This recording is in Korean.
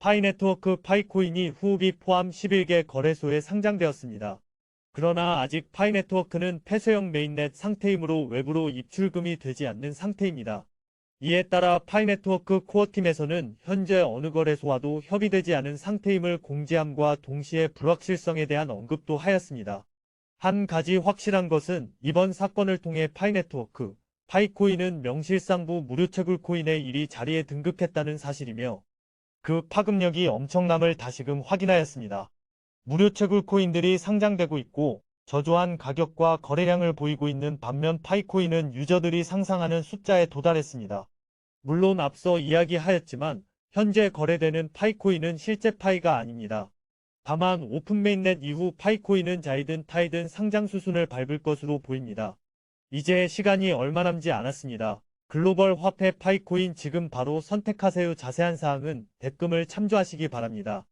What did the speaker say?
파이네트워크 파이코인이 후기 포함 11개 거래소에 상장되었습니다. 그러나 아직 파이네트워크는 폐쇄형 메인넷 상태이므로 외부로 입출금이 되지 않는 상태입니다. 이에 따라 파이네트워크 코어팀에서는 현재 어느 거래소와도 협의되지 않은 상태임을 공지함과 동시에 불확실성에 대한 언급도 하였습니다. 한 가지 확실한 것은 이번 사건을 통해 파이네트워크, 파이코인은 명실상부 무료채굴 코인의 1위 자리에 등극했다는 사실이며 그 파급력이 엄청남을 다시금 확인하였습니다. 무료 채굴 코인들이 상장되고 있고 저조한 가격과 거래량을 보이고 있는 반면 파이코인은 유저들이 상상하는 숫자에 도달했습니다. 물론 앞서 이야기하였지만 현재 거래되는 파이코인은 실제 파이가 아닙니다. 다만 오픈 메인넷 이후 파이코인은 자이든 타이든 상장 수순을 밟을 것으로 보입니다. 이제 시간이 얼마 남지 않았습니다. 글로벌 화폐 파이코인 지금 바로 선택하세요. 자세한 사항은 댓글을 참조하시기 바랍니다.